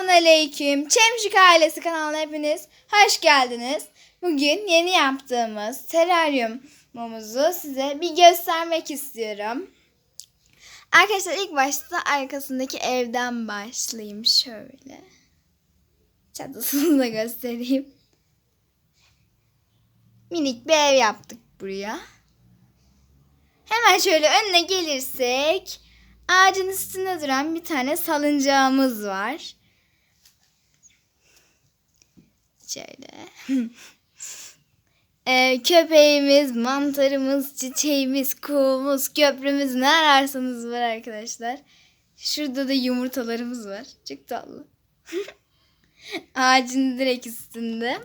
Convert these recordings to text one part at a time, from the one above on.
Selamun Aleyküm. Çemşik ailesi kanalına hepiniz hoş geldiniz. Bugün yeni yaptığımız teraryumumuzu size bir göstermek istiyorum. Arkadaşlar ilk başta arkasındaki evden başlayayım şöyle. Çatısını da göstereyim. Minik bir ev yaptık buraya. Hemen şöyle önüne gelirsek ağacın üstünde duran bir tane salıncağımız var. Şöyle. Ee, köpeğimiz, mantarımız, çiçeğimiz, kuğumuz, köprümüz ne ararsanız var arkadaşlar. Şurada da yumurtalarımız var. Çok tatlı. Ağacın direkt üstünde.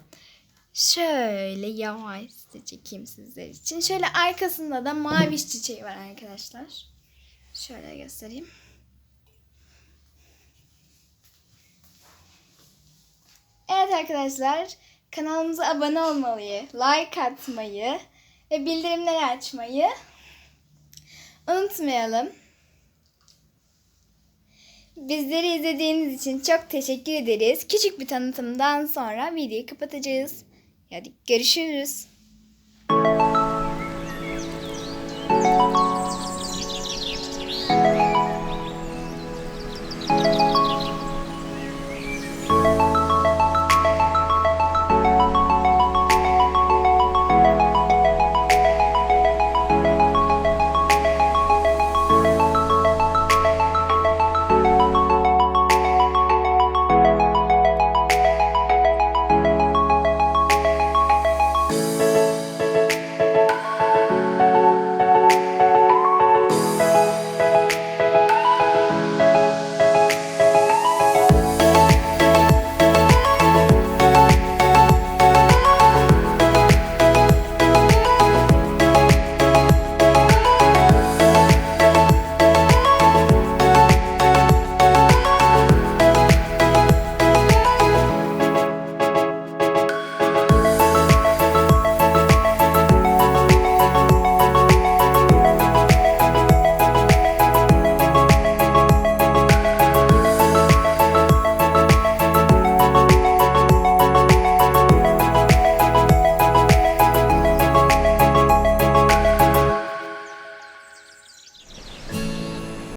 Şöyle yavaşça çekeyim sizler için. Şöyle arkasında da maviş çiçeği var arkadaşlar. Şöyle göstereyim. Arkadaşlar kanalımıza abone olmayı, like atmayı ve bildirimleri açmayı unutmayalım. Bizleri izlediğiniz için çok teşekkür ederiz. Küçük bir tanıtımdan sonra videoyu kapatacağız. Hadi görüşürüz.